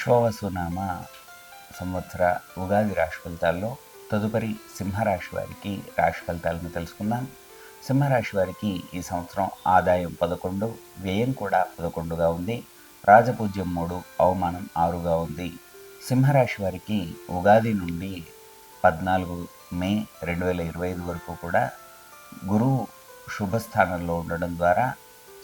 విశ్వవసునామ సంవత్సర ఉగాది రాశి ఫలితాల్లో తదుపరి సింహరాశి వారికి రాశి ఫలితాలను తెలుసుకుందాం. సింహరాశి వారికి ఈ సంవత్సరం ఆదాయం పదకొండు వ్యయం కూడా పదకొండుగా ఉంది. రాజపూజ్యం మూడు అవమానం ఆరుగా ఉంది. సింహరాశి వారికి ఉగాది నుండి పద్నాలుగు మే రెండు వేల ఇరవై ఐదు వరకు కూడా గురువు శుభస్థానంలో ఉండడం ద్వారా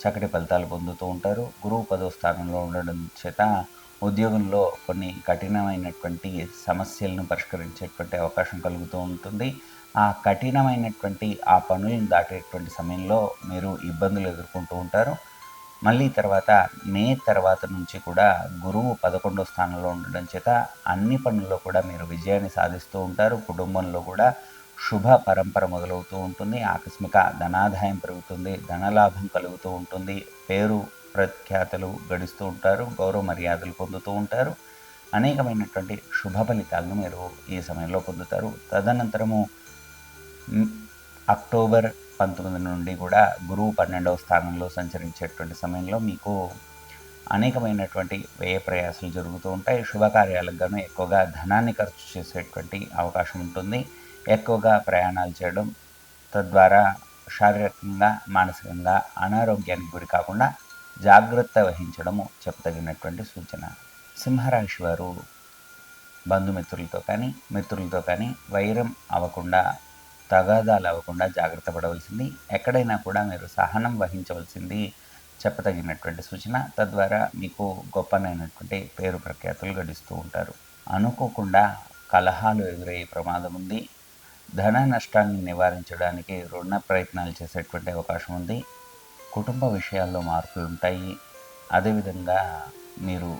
చక్కటి ఫలితాలు పొందుతూ ఉంటారు. గురువు పదో స్థానంలో ఉండడం చేత ఉద్యోగంలో కొన్ని కఠినమైనటువంటి సమస్యలను పరిష్కరించేటువంటి అవకాశం కలుగుతూ ఉంటుంది. ఆ కఠినమైనటువంటి ఆ పనులను దాటేటువంటి సమయంలో మీరు ఇబ్బందులు ఎదుర్కొంటూ ఉంటారు. మళ్ళీ తర్వాత మే తర్వాత నుంచి కూడా గురువు పదకొండో స్థానంలో ఉండడం చేత అన్ని పనుల్లో కూడా మీరు విజయాన్ని సాధిస్తూ ఉంటారు. కుటుంబంలో కూడా శుభ పరంపర మొదలవుతూ ఉంటుంది. ఆకస్మిక ధనాదాయం పెరుగుతుంది ధనలాభం కలుగుతూ ఉంటుంది. పేరు ప్రఖ్యాతలు గడిస్తూ ఉంటారు గౌరవ మర్యాదలు పొందుతూ ఉంటారు. అనేకమైనటువంటి శుభ ఫలితాలను మీరు ఈ సమయంలో పొందుతారు. తదనంతరము అక్టోబర్ పంతొమ్మిది నుండి కూడా గురువు పన్నెండవ స్థానంలో సంచరించేటువంటి సమయంలో మీకు అనేకమైనటువంటి వ్యయ ప్రయాసాలు జరుగుతూ ఉంటాయి. శుభకార్యాలకు గాను ఎక్కువగా ధనాన్ని ఖర్చు చేసేటువంటి అవకాశం ఉంటుంది. ఎక్కువగా ప్రయాణాలు చేయడం తద్వారా శారీరకంగా మానసికంగా అనారోగ్యానికి గురి కాకుండా జాగ్రత్త వహించడము చెప్పదగినటువంటి సూచన. సింహరాశి వారు బంధుమిత్రులతో కానీ మిత్రులతో కానీ వైరం అవ్వకుండా తగాదాలు అవ్వకుండా జాగ్రత్త పడవలసింది. ఎక్కడైనా కూడా మీరు సహనం వహించవలసింది చెప్పదగినటువంటి సూచన. తద్వారా మీకు గొప్పనైనటువంటి పేరు ప్రఖ్యాతులు గడిస్తూ ఉంటారు. అనుకోకుండా కలహాలు ఎదురయ్యే ప్రమాదం ఉంది. ధన నష్టాన్ని నివారించడానికి రుణ ప్రయత్నాలు చేసేటువంటి అవకాశం ఉంది. కుటుంబ విషయాల్లో మార్పులు ఉంటాయి. అదేవిధంగా మీరు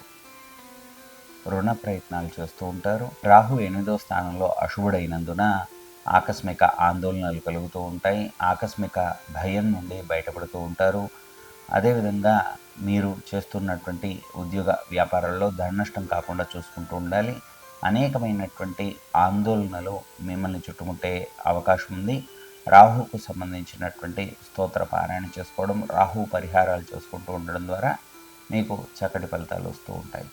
రుణ ప్రయత్నాలు చేస్తూ ఉంటారు. రాహు ఎనిమిదో స్థానంలో అశుభుడైనందున ఆకస్మిక ఆందోళనలు కలుగుతూ ఉంటాయి. ఆకస్మిక భయం నుండి బయటపడుతూ ఉంటారు. అదేవిధంగా మీరు చేస్తున్నటువంటి ఉద్యోగ వ్యాపారాల్లో ధననష్టం కాకుండా చూసుకుంటూ ఉండాలి. అనేకమైనటువంటి ఆందోళనలు మిమ్మల్ని చుట్టుముట్టే అవకాశం ఉంది. రాహుకు సంబంధించినటువంటి స్తోత్ర పారాయణ చేసుకోవడం రాహు పరిహారాలు చేసుకుంటూ ఉండడం ద్వారా మీకు చక్కటి ఫలితాలు వస్తూ ఉంటాయి.